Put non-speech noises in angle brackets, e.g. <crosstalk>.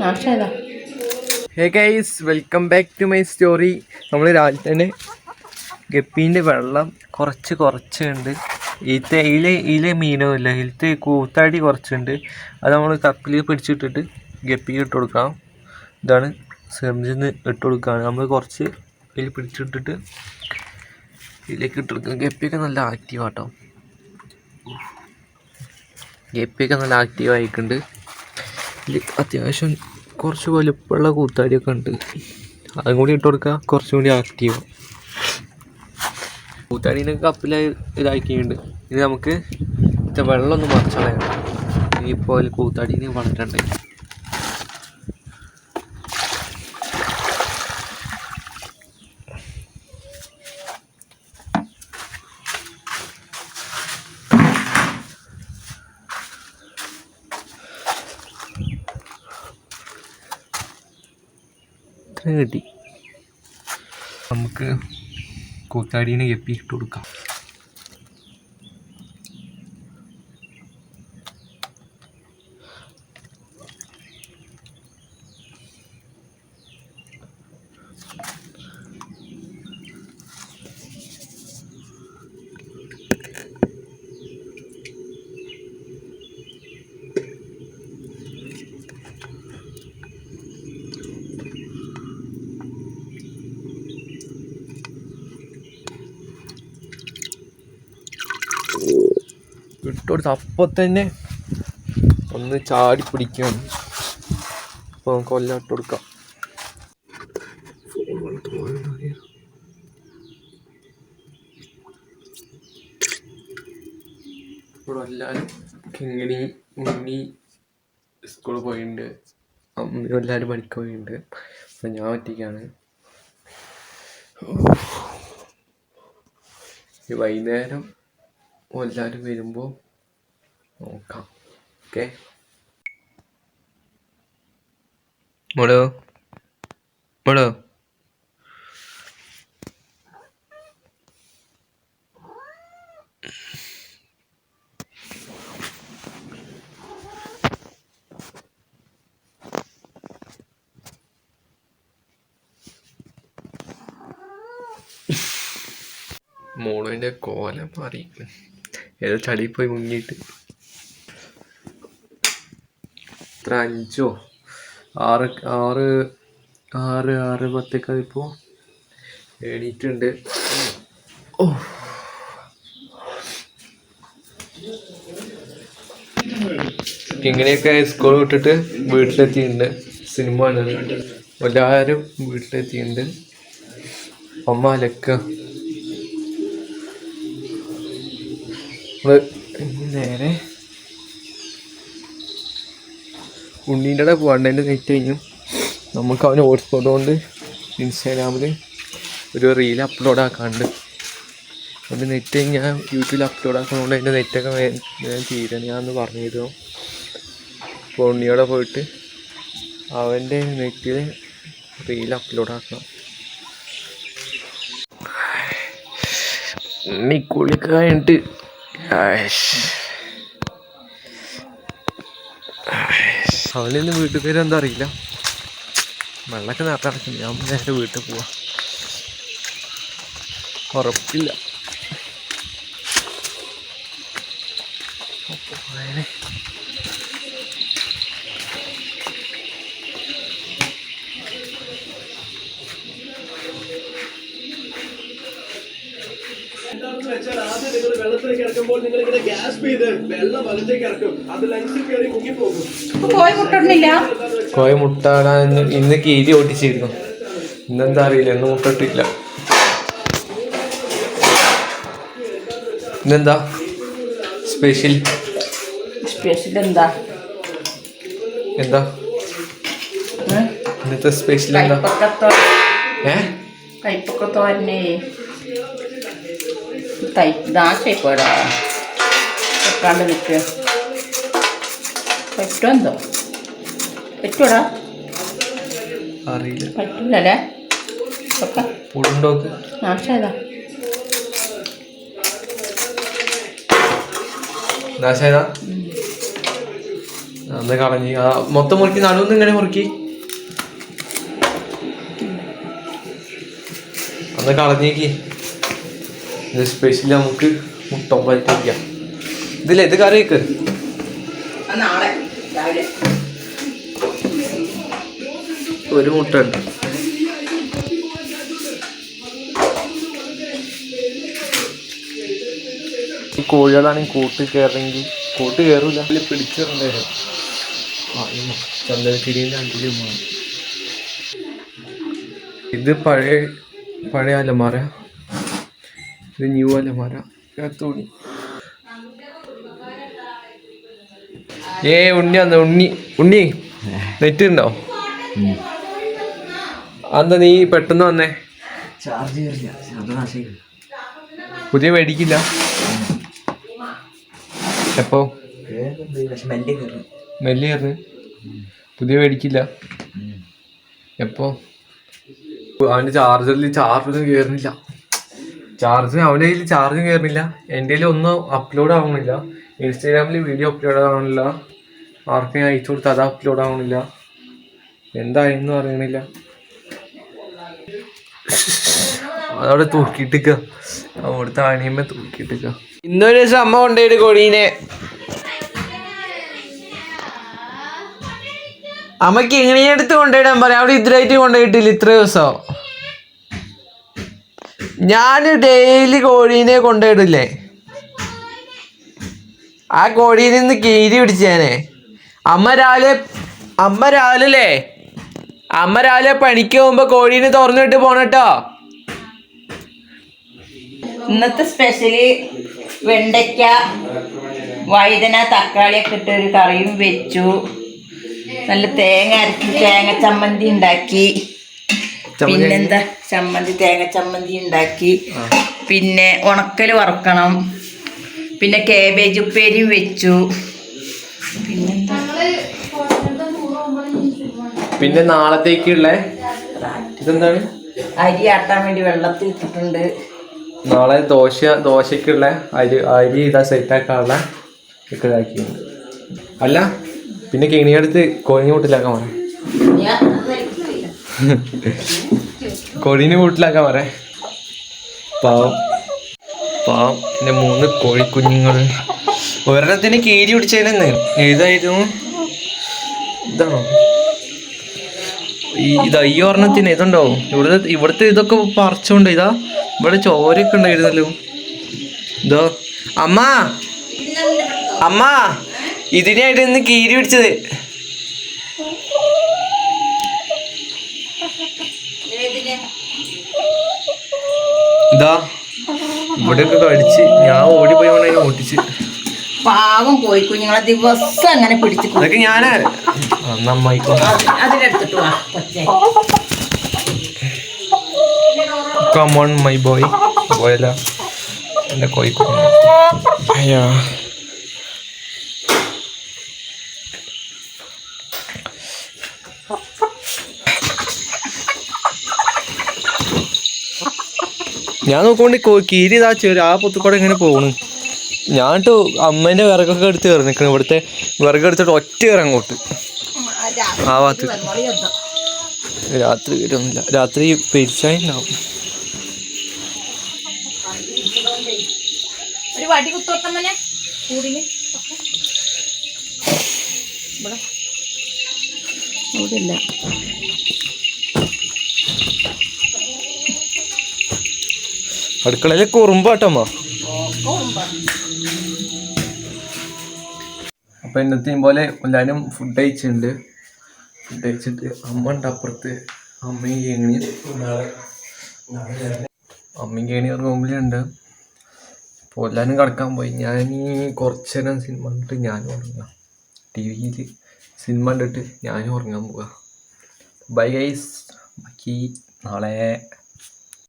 Hey guys welcome back to my story നമ്മൾ രാവിലെ തന്നെ ഗപ്പീന്റെ വെള്ളം കുറച്ച് കുറച്ചുണ്ട്. ഈ തേയില ഇല മീനോ ഇല്ല ഇതിലത്തെ കൂത്താടി കുറച്ചുണ്ട്. അത് നമ്മൾ കപ്പിൽ പിടിച്ചിട്ടിട്ട് ഗപ്പിക്ക് ഇട്ട് കൊടുക്കാം. ഇതാണ് സെർജിന്ന് ഇട്ട് കൊടുക്കുകയാണ് നമ്മൾ കുറച്ച് ഇതിൽ പിടിച്ചിട്ടിട്ട് ഇതിലേക്ക് ഇട്ട് കൊടുക്കാം. ഗപ്പിയൊക്കെ നല്ല ആക്റ്റീവ് ആട്ടോ. ഗപ്പിയൊക്കെ നല്ല ആക്റ്റീവ് ആയിട്ടുണ്ട്. അത്യാവശ്യം കുറച്ച് വലുപ്പമുള്ള കൂത്താടിയൊക്കെ ഉണ്ട്. അതും കൂടി ഇട്ട് കൊടുക്കുക കുറച്ചും കൂടി ആക്റ്റീവ് കൂത്താടീനെ കപ്പിലായി ഇതാക്കിയിട്ടുണ്ട്. ഇനി നമുക്ക് വെള്ളമൊന്നും മറിച്ചളയണം ഇനിയിപ്പോൾ കൂത്താടീനെ വളരണ്ടേ. കിട്ടി നമുക്ക് കൂത്താടീനെ എപ്പി ഇട്ട് കൊടുക്കാം. ഇട്ട് കൊടുത്ത് അപ്പോൾ തന്നെ ഒന്ന് ചാടി പിടിക്കും. അപ്പോൾ നമുക്ക് കൊല്ലം ഇട്ട് കൊടുക്കാം ഇവിടെ എല്ലാവരും കിങ്ങിണി ഉണ്ണി സ്കൂളിൽ പോയിട്ടുണ്ട് അമ്മയും എല്ലാവരും പണിക്ക് പോയിട്ടുണ്ട് അപ്പം ഞാൻ ഒറ്റയ്ക്കാണ്. വൈകുന്നേരം എല്ലാവരും വരുമ്പോൾ നോക്കാം ഓക്കെ മോളോ മോളോ മോളിൻ്റെ കോലം മാറി ഏതോ ചളിയിൽ പോയി മുങ്ങിയിട്ട് എത്ര അഞ്ചോ ആറ് ആറ് ആറ് ആറ് പത്തൊക്കെ ഇപ്പോൾ എണീറ്റുണ്ട്. ഓ. ഇങ്ങനെയൊക്കെ സ്കൂൾ വിട്ടിട്ട് വീട്ടിലെത്തിയിട്ടുണ്ട് സിനിമ കാണാൻ. എല്ലാവരും വീട്ടിലെത്തിയിട്ടുണ്ട് അമ്മ അലക്ക. നേരെ ഉണ്ണീന്റെ അവിടെ പോകാണ്ടതിന്റെ നെറ്റ് കഴിഞ്ഞു നമുക്ക് അവന് ഹോട്ട്സ്പോട്ട് കൊണ്ട് ഇൻസ്റ്റാഗ്രാമിൽ ഒരു റീൽ അപ്ലോഡ് ആക്കാണ്ട്. അതിന്റെ നെറ്റ് ഞാൻ യൂട്യൂബിൽ അപ്ലോഡ് ആക്കുന്നതുകൊണ്ട് അതിന്റെ നെറ്റൊക്കെ ഞാൻ തീരാൻ ഞാൻ ഒന്ന് പറഞ്ഞിരുന്നു. അപ്പോൾ ഉണ്ണിയോടെ പോയിട്ട് അവന്റെ നെറ്റിൽ റീൽ അപ്ലോഡ് ആക്കണം. ഉണ്ണി കുളിക്ക് അവനൊന്നും വീട്ടിൽ പേര് എന്താ അറിയില്ല. വെള്ളമൊക്കെ നേരത്തെ ഞാൻ നേരെ വീട്ടിൽ പോവാ. ഉറപ്പില്ല. അപ്പൊ എന്താണെന്ന് വെച്ചാൽ ആദ്യം നിങ്ങൾ വെള്ളത്തിലേക്ക് ഇറക്കുമ്പോൾ നിങ്ങൾ ഇങ്ങനെ ഗ്യാസ് ചെയ്ത് വെള്ളം വലത്തേക്ക് ഇറക്കും. അത് ലങ്സിൽ കയറി മുങ്ങിപ്പോകും പോകും. മുട്ടണില്ല കോയ മുട്ടാടാൻ ഇന്ന് ഇന്ന് കീരി ഓടിച്ചിരുന്നു ഇന്നെന്താ അറിയില്ല ഇന്ന് മുട്ടിട്ടില്ല ഇന്നെന്താ? സ്പെഷ്യൽ സ്പെഷ്യൽ എന്താ? എന്താ? ഇന്നത്തെ സ്പെഷ്യൽ എന്താ? ഏ? കൈപ്പൊക്കെ കൈപ്പക്കത്തോ തന്നെ കൈ ദാശയിപ്പോടാ വെക്കാണ്ട് നിൽക്കുക പറ്റുമോ എന്തോ? പറ്റൂടാ അറിയില്ല. പറ്റൂലല്ലേ? ഒക്കെ. ഉടുണ്ടോക്ക് നാശായതാ നാശേതാ അന്ന് കളഞ്ഞ്. ആ മൊത്തം മുറുക്കി നടുവെന്ന് ഇങ്ങനെ മുറുക്കി. അന്ന് കളഞ്ഞേക്ക്. ഇത് സ്പെഷ്യൽ നമുക്ക് മുട്ട ഓംപ്ലേറ്റ് വയ്ക്കാം ഇതില്ല ഇത് കറി വെക്ക്? ആ നാളെ. രാവിലെ. ഒരു മുട്ട ഉണ്ട്. ഈ കോഴികളാണെങ്കിൽ കൂട്ട് കയറണമെങ്കിൽ കൂട്ട് കയറൂല. അതിൽ പിടിച്ചിട്ടുണ്ടായിരുന്നു ഇത് പഴയ പഴയ അലമാര. ഇത് ന്യൂ അലമാര തുണി ഏ ഉണ്ണി അന്ന് ഉണ്ണി. ഉണ്ണി നെറ്റ് ഉണ്ടോ അന്ന് നീ പെട്ടെന്ന് വന്നേ? ചാർജ് പുതിയ മേടിക്കില്ല? എപ്പോ? പക്ഷെ മെല്ലെ കയറി മെല്ലിയായിരുന്നു പുതിയ മേടിക്കില്ല? എപ്പോ? അവന്റെ ചാർജറിൽ ചാർജൊന്നും കയറുന്നില്ല. ചാർജ് അവന്റെ കയ്യിൽ ചാർജും കയറുന്നില്ല എന്റെ കയ്യിൽ ഒന്നും അപ്ലോഡ് ആവണില്ല. ഇൻസ്റ്റാഗ്രാമിൽ വീഡിയോ അപ്ലോഡ് ആവണില്ല. ആർക്കും ഞാൻ അയച്ചു കൊടുത്ത് അത് അപ്ലോഡ് ആവണില്ല. എന്തായെന്ന് അറിയണില്ല. അതവിടെ തൂക്കിയിട്ടിക്ക. അവിടുത്തെ അണിയമ്മ തൂക്കിയിട്ടിക്ക. ഇന്നൊരു ദിവസം അമ്മ കൊണ്ടുപോയിട്ട് കൊടീനെ. അമ്മയ്ക്ക് എങ്ങനെയെടുത്ത് കൊണ്ടുപോയിടാൻ പറയാം. അവിടെ ഇതിലായിട്ട് കൊണ്ടുപോയിട്ടില്ല. ഇത്ര ദിവസം. ഞാൻ ഡെയിലി കോഴീനെ കൊണ്ടുപോയിടില്ലേ ആ കോഴിയിൽ നിന്ന് കീരി പിടിച്ചേനെ അമ്മ രാവിലെ അമ്മ രാവിലെ അമ്മ രാവിലെ പണിക്ക് പോകുമ്പോ കോഴീനെ തുറന്നിട്ട് പോണട്ടോ ഇന്നത്തെ സ്പെഷ്യൽ വെണ്ടയ്ക്ക വഴുതന തക്കാളിയൊക്കെ ഇട്ട് ഒരു കറിയും വെച്ചു. നല്ല തേങ്ങ അരച്ച് തേങ്ങ ചമ്മന്തി ഉണ്ടാക്കി. പിന്നെന്താ? ചമ്മന്തി തേങ്ങ ചമ്മന്തി ഉണ്ടാക്കി. പിന്നെ ഉണക്കൽ വറക്കണം. പിന്നെ കേബേജ് ഉപ്പേരിയും വെച്ചു. പിന്നെന്താ? പിന്നെ നാളത്തേക്കുള്ള? ഇതെന്താണ്? അരി ആട്ടാൻ വേണ്ടി വെള്ളത്തിൽ ഇട്ടിട്ടുണ്ട്. നാളെ ദോശ ദോശക്കുള്ള അരി അരി ഇതാ സെറ്റാക്കാനുള്ള ഇതാക്കിയിട്ടുണ്ട്. അല്ല പിന്നെ കിണിയെടുത്ത് കോഴിനെ കൂട്ടിലാക്കാൻ പറയാം. <laughs> കോഴീനെ വീട്ടിലാക്കാൻ പറ. പാവം. പാവം. എന്റെ മൂന്ന് കോഴിക്കുഞ്ഞുങ്ങൾ ഒരെണ്ണത്തിന് കീരി പിടിച്ചതിനെന്ന് ഏതായിരുന്നു? ഇതാണോ? ഈ ഇതാ ഈ ഒരെണ്ണത്തിന് ഇതുണ്ടോ ഇവിടുത്തെ ഇവിടുത്തെ ഇതൊക്കെ പറിച്ചോണ്ട് ഇതാ ഇവിടെ ചോരയൊക്കെ ഉണ്ടായിരുന്നല്ലോ. ഇതോ. അമ്മ. അമ്മ. ഇതിനായിട്ട് ഇന്ന് കീരി പിടിച്ചത്. ഇതാ ഇവിടെയൊക്കെ കടിച്ച്. ഞാൻ ഓടിപ്പോയി വേണം അതിനെ ഓട്ടിച്ച്. പാവം പോയി കുഞ്ഞുങ്ങളെ ദിവസം അങ്ങനെ പിടിച്ചു അതൊക്കെ ഞാനാ. നന്നായിക്കോ അതിലെടുത്തിട്ട് വാ കമോൺ മൈ ബോയ് പോയല്ല. എന്റെ കോഴിക്കുഞ്ഞ്. അയ്യാ. ഞാൻ നോക്കുകൊണ്ട് കീരി ഇതാ ചെറിയ ആ പൊത്തുകൂടെ ഇങ്ങനെ പോണു. ഞാൻ ട്ടോ അമ്മേന്റെ വിറകൊക്കെ എടുത്ത് കയറി നിൽക്കണം ഇവിടുത്തെ വിറക് എടുത്തിട്ട് ഒറ്റ കയറി അങ്ങോട്ട്. ആ ഭാഗത്ത്. രാത്രി വരുന്നില്ല രാത്രി പെരിച്ചായി ഉണ്ടാവും. ഒരു അടുക്കളയിലെ കുറുമ്പാട്ടമ്മ. അപ്പൊ ഇന്നത്തെയും പോലെ എല്ലാവരും ഫുഡ് കഴിച്ചിട്ടുണ്ട്. ഫുഡ് കഴിച്ചിട്ട് അമ്മ ഉണ്ട് അപ്പുറത്ത്. അമ്മയും കേണി അമ്മയും കേണി റൂമിലുണ്ട് അപ്പോൾ എല്ലാവരും കിടക്കാൻ പോയി. ഞാൻ ഈ കുറച്ച് നേരം സിനിമ കണ്ടിട്ട് ഞാനും ഉറങ്ങാം. ടി വിയിൽ സിനിമ കണ്ടിട്ട് ഞാനും ഉറങ്ങാൻ പോവാ. ബൈ ഗൈസ് ബാക്കി നാളെ.